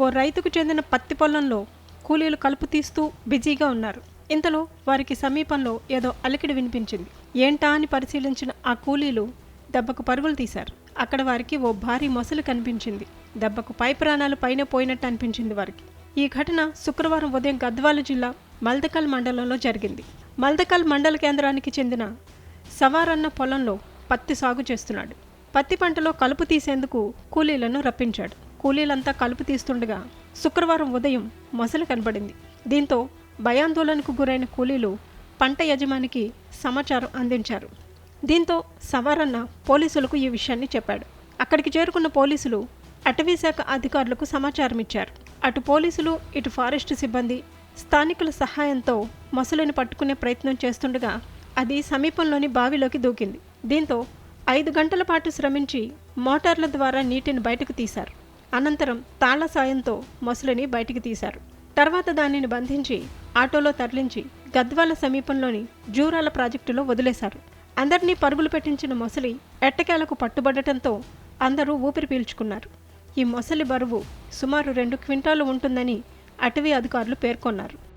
ఓ రైతుకు చెందిన పత్తి పొలంలో కూలీలు కలుపు తీస్తూ బిజీగా ఉన్నారు. ఇంతలో వారికి సమీపంలో ఏదో అలికిడి వినిపించింది. ఏంటా అని పరిశీలించిన ఆ కూలీలు దెబ్బకు పరుగులు తీశారు. అక్కడ వారికి ఓ భారీ మొసలు కనిపించింది. దెబ్బకు పై ప్రాణాలు పైన పోయినట్టు అనిపించింది వారికి. ఈ ఘటన శుక్రవారం ఉదయం గద్వాల జిల్లా మల్దకల్ మండలంలో జరిగింది. మల్దకల్ మండల కేంద్రానికి చెందిన సవారన్న పొలంలో పత్తి సాగు చేస్తున్నాడు. పత్తి పంటలో కలుపు తీసేందుకు కూలీలను రప్పించాడు. కూలీలంతా కలుపు తీస్తుండగా శుక్రవారం ఉదయం మొసలు కనబడింది. దీంతో భయాందోళనకు గురైన కూలీలు పంట యజమానికి సమాచారం అందించారు. దీంతో సవారన్న పోలీసులకు ఈ విషయాన్ని చెప్పాడు. అక్కడికి చేరుకున్న పోలీసులు అటవీ శాఖ అధికారులకు సమాచారం ఇచ్చారు. అటు పోలీసులు ఇటు ఫారెస్ట్ సిబ్బంది స్థానికుల సహాయంతో మొసలిని పట్టుకునే ప్రయత్నం చేస్తుండగా అది సమీపంలోని బావిలోకి దూకింది. దీంతో ఐదు గంటల పాటు శ్రమించి మోటార్ల ద్వారా నీటిని బయటకు తీశారు. అనంతరం తాళ్ళ సాయంతో మొసలిని బయటికి తీశారు. తర్వాత దానిని బంధించి ఆటోలో తరలించి గద్వాల సమీపంలోని జూరాల ప్రాజెక్టులో వదిలేశారు. అందరినీ పరుగులు పెట్టించిన మొసలి ఎట్టకేలకు పట్టుబడటంతో అందరూ ఊపిరి పీల్చుకున్నారు. ఈ మొసలి బరువు సుమారు రెండు క్వింటాలు ఉంటుందని అటవీ అధికారులు పేర్కొన్నారు.